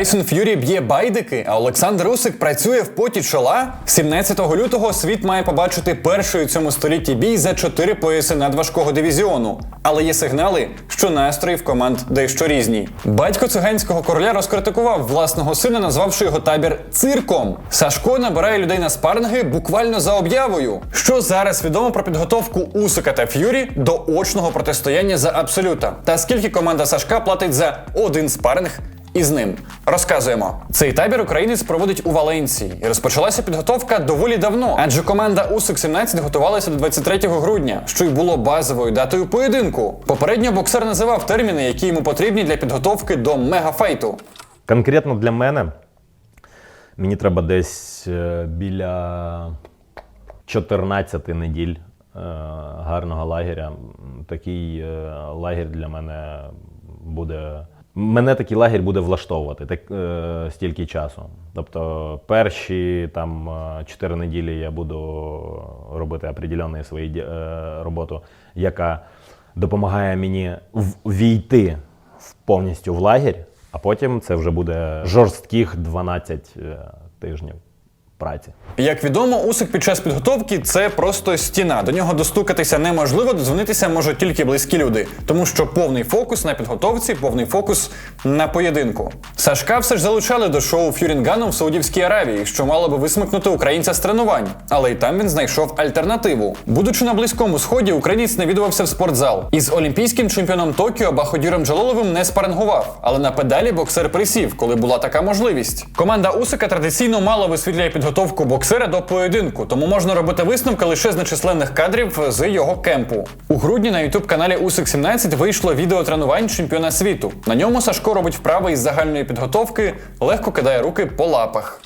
Тайсон Ф'юрі б'є байдики, а Олександр Усик працює в поті чола. 17 лютого світ має побачити перший у цьому столітті бій за чотири пояси надважкого дивізіону. Але є сигнали, що настрої в команд дещо різні. Батько циганського короля розкритикував власного сина, назвавши його табір цирком. Сашко набирає людей на спарринги буквально за об'явою. Що зараз відомо про підготовку Усика та Ф'юрі до очного протистояння за абсолюта? Та скільки команда Сашка платить за один спарринг із ним розказуємо. Цей табір українець проводить у Валенції, і розпочалася підготовка доволі давно, адже команда Усик 17 готувалася до 23 грудня, що й було базовою датою поєдинку. Попередньо боксер називав терміни, які йому потрібні для підготовки до мегафайту. Конкретно для мене мені треба десь е, біля 14 неділь е, гарного лагеря. Такий е, лагерь для мене буде. Мене такий лагерь буде влаштовувати так, е, стільки часу. Тобто перші там е, 4 неділі я буду робити определенну свою е, роботу, яка допомагає мені війти повністю в лагерь, а потім це вже буде жорстких 12 е, тижнів праці. Як відомо, Усик під час підготовки це просто стіна. До нього достукатися неможливо, дозвонитися можуть тільки близькі люди, тому що повний фокус на підготовці, повний фокус на поєдинку. Сашка все ж залучали до шоу Фюрінгану в Саудівській Аравії, що мало би висмикнути українця з тренувань, але й там він знайшов альтернативу. Будучи на близькому сході, українець навідувався в спортзал. Із олімпійським чемпіоном Токіо Баходіром Джалоловим не спарингував, але на педалі боксер присів, коли була така можливість. Команда Усика традиційно мало висвітлює підготовку боксера до поєдинку, тому можна робити висновки лише з нечисленних кадрів з його кемпу. У грудні на ютуб каналі Усик 17 вийшло відео тренувань чемпіона світу. На ньому Сашко робить вправи із загальної підготовки, легко кидає руки по лапах.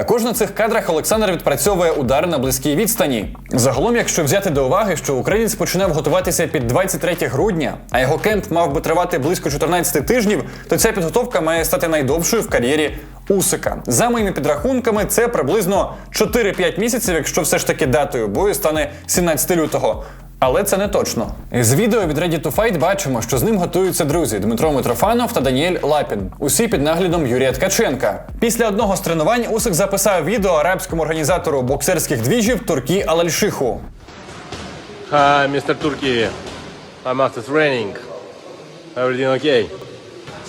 Також на цих кадрах Олександр відпрацьовує удари на близькій відстані. Загалом, якщо взяти до уваги, що українець починав готуватися під 23 грудня, а його кемп мав би тривати близько 14 тижнів, то ця підготовка має стати найдовшою в кар'єрі Усика. За моїми підрахунками, це приблизно 4-5 місяців, якщо все ж таки датою бою стане 17 лютого. Але це не точно. З відео від Ready to Fight бачимо, що з ним готуються друзі Дмитро Митрофанов та Даніель Лапін. Усі під наглядом Юрія Ткаченка. Після одного з тренувань Усик записав відео арабському організатору боксерських двіжів Туркі Алальшиху. Hi, Mr. Turkey. I'm after training. Everything okay?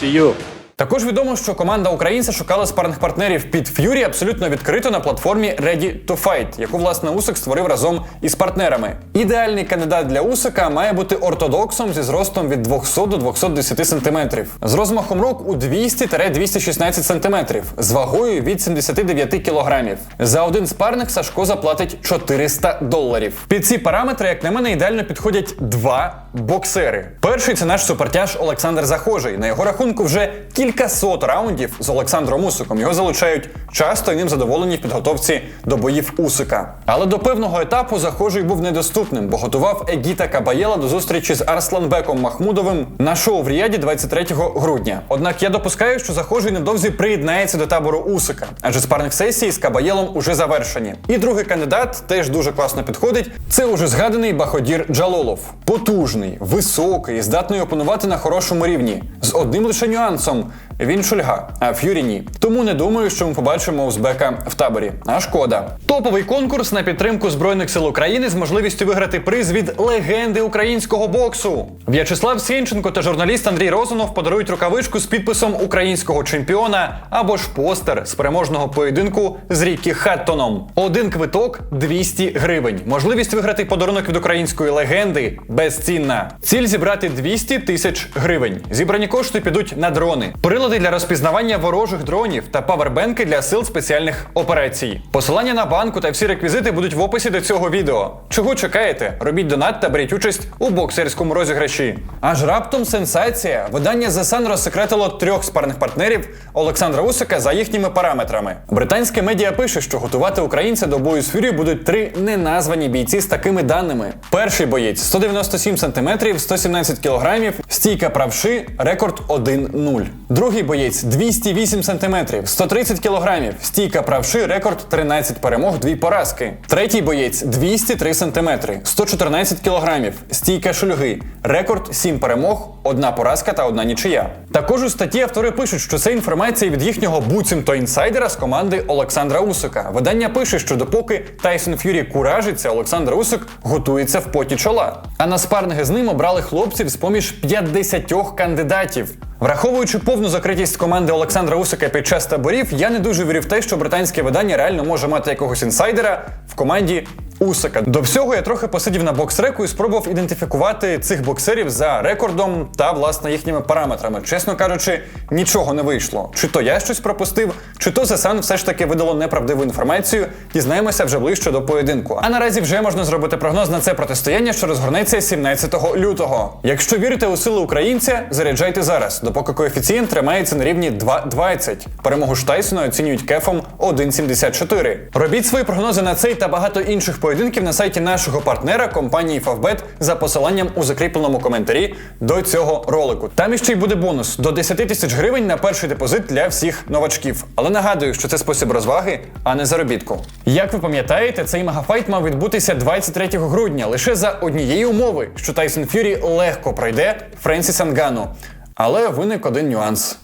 See you. Також відомо, що команда українця шукала спарних партнерів під Ф'юрі абсолютно відкрито на платформі Ready to Fight, яку власне Усик створив разом із партнерами. Ідеальний кандидат для Усика має бути ортодоксом зі зростом від 200 до 210 см, з розмахом рук у 200-216 см, з вагою від 79 кг. За один спарник Сашко заплатить 400 доларів. Під ці параметри, як на мене, ідеально підходять два боксери. Перший це наш супертяж Олександр Захожий. На його рахунку вже кількасот раундів з Олександром Усиком. Його залучають часто і ним задоволені в підготовці до боїв Усика. Але до певного етапу Захожий був недоступним, бо готував Егіта Кабаєла до зустрічі з Арсланбеком Махмудовим на шоу в Ріаді 23 грудня. Однак я допускаю, що Захожий невдовзі приєднається до табору Усика, адже спарних сесії з Кабаєлом уже завершені. І другий кандидат теж дуже класно підходить. Це уже згаданий Баходір Джалолов. Потужний, високий, здатний опанувати на хорошому рівні. З одним лише нюансом. Він шульга, а Ф'юрі ні. Тому не думаю, що ми побачимо узбека в таборі. А шкода. Топовий конкурс на підтримку Збройних сил України з можливістю виграти приз від легенди українського боксу. В'ячеслав Сєнченко та журналіст Андрій Розанов подарують рукавичку з підписом українського чемпіона або ж постер з переможного поєдинку з Рікі Хаттоном. Один квиток 200 гривень. Можливість виграти подарунок від української легенди безцінна. Ціль зібрати 200 тисяч гривень. Зібрані кошти підуть на дрони, прилади для розпізнавання ворожих дронів та павербенки для сил спеціальних операцій. Посилання на банку та всі реквізити будуть в описі до цього відео. Чого чекаєте? Робіть донат та беріть участь у боксерському розіграші. Аж раптом сенсація. Видання The Sun розсекретило трьох спарних партнерів Олександра Усика за їхніми параметрами. Британське медіа пише, що готувати українця до бою з Фюрі будуть три неназвані бійці з такими даними. Перший боєць 197 см, 117 кг, стійка правши, рекорд 1-0. Другий боєць 208 см, 130 кг, стійка правши, рекорд 13 перемог, 2 поразки. Третій боєць 203 см, 114 кг, стійка шульги, рекорд 7 перемог, 1 поразка та 1 нічия. Також у статті автори пишуть, що це інформація від їхнього буцімто інсайдера з команди Олександра Усика. Видання пише, що допоки Тайсон Ф'юрі куражиться, Олександр Усик готується в поті чола. А на спарнги з ним обрали хлопців з поміж 50 кандидатів. Враховуючи повну закритість команди Олександра Усика під час таборів, я не дуже вірю в те, що британське видання реально може мати якогось інсайдера в команді Усика. До всього я трохи посидів на боксреку і спробував ідентифікувати цих боксерів за рекордом та власне їхніми параметрами. Чесно кажучи, нічого не вийшло. Чи то я щось пропустив, чи то The все ж таки видало неправдиву інформацію. Дізнаємося вже ближче до поєдинку. А наразі вже можна зробити прогноз на це протистояння, що розгорнеться 17 лютого. Якщо вірите у сили українця, заряджайте зараз, допоки коефіцієнт тримається на рівні 2,20. Перемогу ж оцінюють кефом 1,74. Робіть свої прогнози на цей та багато інших поєдинків на сайті нашого партнера компанії Favbet за посиланням у закріпленому коментарі до цього ролику. Там іще й буде бонус до 10 тисяч гривень на перший депозит для всіх новачків. Але нагадую, що це спосіб розваги, а не заробітку. Як ви пам'ятаєте, цей мегафайт мав відбутися 23 грудня лише за однієї умови, що Тайсон Ф'юрі легко пройде Френсіса Нгану. Але виник один нюанс.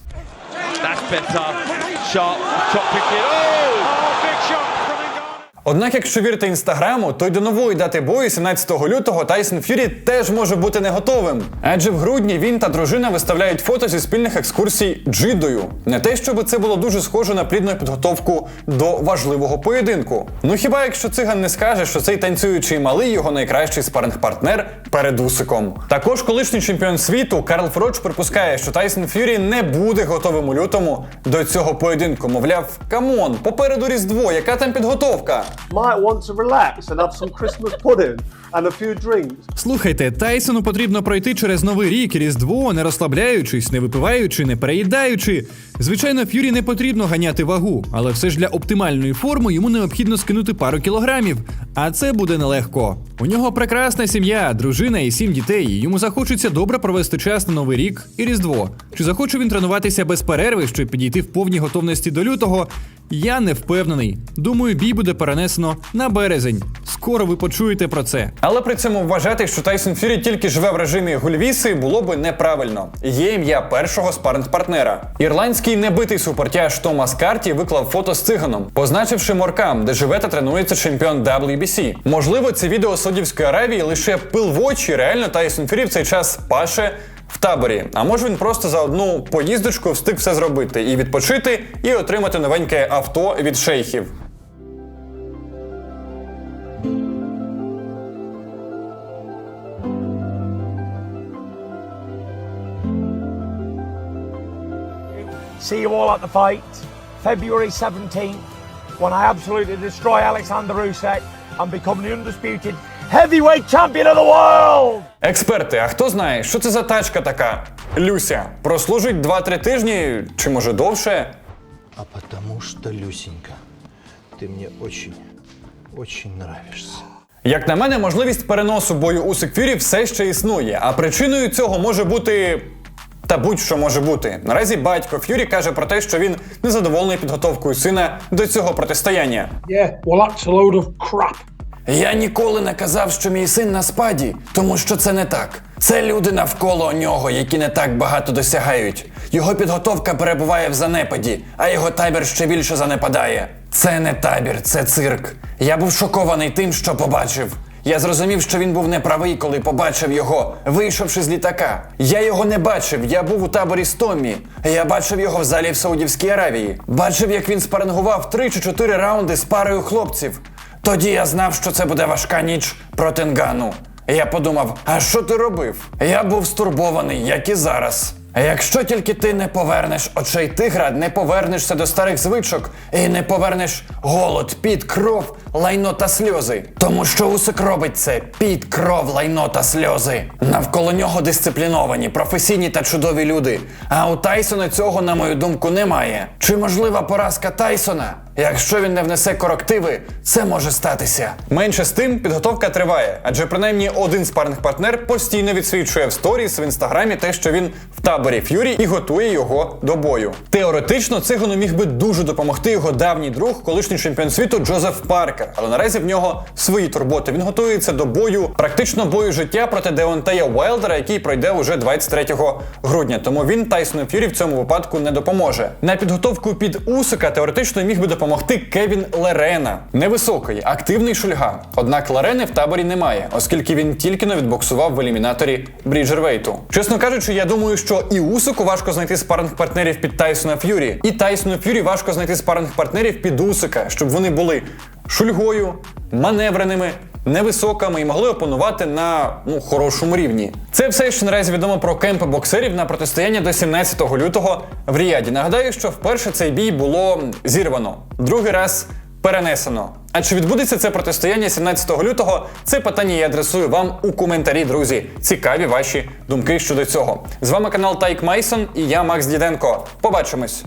That's better. Sharp, top! Однак, якщо вірити інстаграму, то й до нової дати бою 17 лютого Тайсон Ф'юрі теж може бути не готовим. Адже в грудні він та дружина виставляють фото зі спільних екскурсій джидою. Не те, щоб це було дуже схоже на плідну підготовку до важливого поєдинку. Ну хіба якщо циган не скаже, що цей танцюючий малий його найкращий спаринг-партнер перед усиком. Також колишній чемпіон світу Карл Фроч припускає, що Тайсон Ф'юрі не буде готовим у лютому до цього поєдинку. Мовляв, камон, попереду різдво, яка там підготовка? Might want to relax and have some Christmas pudding and a few drinks. Слухайте, Тайсону потрібно пройти через новий рік різдво, не розслабляючись, не випиваючи, не переїдаючи. Звичайно, Ф'юрі не потрібно ганяти вагу, але все ж для оптимальної форми йому необхідно скинути пару кілограмів. А це буде нелегко. У нього прекрасна сім'я, дружина і сім дітей. Йому захочеться добре провести час на новий рік і різдво. Чи захоче він тренуватися без перерви, щоб підійти в повній готовності до лютого? Я не впевнений. Думаю, бій буде перенесено на березень. Скоро ви почуєте про це. Але при цьому вважати, що Тайсон Фюрі тільки живе в режимі гульвіси, було би неправильно. Є ім'я першого спаринг-партнера. Ірландський небитий супертяж Томас Карті виклав фото з циганом, позначивши моркам, де живе та тренується чемпіон WBC. Можливо, це відео Саудівської Аравії лише пил в очі. Реально Тайсон Фюрі в цей час паше. В таборі, а може він просто за одну поїздочку встиг все зробити і відпочити, і отримати новеньке авто від шейхів. See you all at the fight, February 17th, when I absolutely destroy Alexander Usyk and become the undisputed heavyweight champion of the world. Експерти, а хто знає, що це за тачка така? Люся, прослужить 2-3 тижні чи може довше? А потому что, Люсенька, ты мне очень, очень нравишься. Як на мене, можливість переносу бою Усик Фюрі все ще існує, а причиною цього може бути. Та будь-що може бути. Наразі батько Ф'юрі каже про те, що він незадоволений підготовкою сина до цього протистояння. Yeah, well, that's a load of crap. Я ніколи не казав, що мій син на спаді, тому що це не так. Це люди навколо нього, які не так багато досягають. Його підготовка перебуває в занепаді, а його табір ще більше занепадає. Це не табір, це цирк. Я був шокований тим, що побачив. Я зрозумів, що він був неправий, коли побачив його, вийшовши з літака. Я його не бачив, я був у таборі з Томмі. Я бачив його в залі в Саудівській Аравії. Бачив, як він спарингував три чи чотири раунди з парою хлопців. Тоді я знав, що це буде важка ніч проти Нгану. Я подумав, а що ти робив? Я був стурбований, як і зараз. Якщо тільки ти не повернеш очей тигра, не повернешся до старих звичок і не повернеш голод, під кров, лайно та сльози. Тому що Усик робить це під кров, лайно та сльози. Навколо нього дисципліновані, професійні та чудові люди. А у Тайсона цього, на мою думку, немає. Чи можлива поразка Тайсона? Якщо він не внесе корективи, це може статися. Менше з тим, підготовка триває, адже принаймні один спаринг-партнер постійно відсвічує в сторіс в інстаграмі те, що він в таборі Ф'юрі і готує його до бою. Теоретично цигану міг би дуже допомогти його давній друг, колишній чемпіон світу Джозеф Паркер, але наразі в нього свої турботи. Він готується до бою, практично бою життя проти Деонтея Уайлдера, який пройде уже 23 грудня. Тому він Тайсону Ф'юрі в цьому випадку не допоможе. На підготовку під Усика теоретично міг би допомогти Кевін Лерена. Невисокий, активний шульга. Однак Лерени в таборі немає, оскільки він тільки не відбоксував в елімінаторі Бріджервейту. Чесно кажучи, я думаю, що і Усику важко знайти спаринг-партнерів під Тайсона Ф'юрі, і Тайсону Ф'юрі важко знайти спаринг-партнерів під Усика, щоб вони були шульгою, маневреними. Невисокими і могли опанувати на ну хорошому рівні. Це все, що наразі відомо про кемпи боксерів на протистояння до 17 лютого в Ріаді. Нагадаю, що вперше цей бій було зірвано, другий раз перенесено. А чи відбудеться це протистояння 17 лютого? Це питання я адресую вам у коментарі, друзі. Цікаві ваші думки щодо цього. З вами канал Тайк Майсон і я Макс Діденко. Побачимось.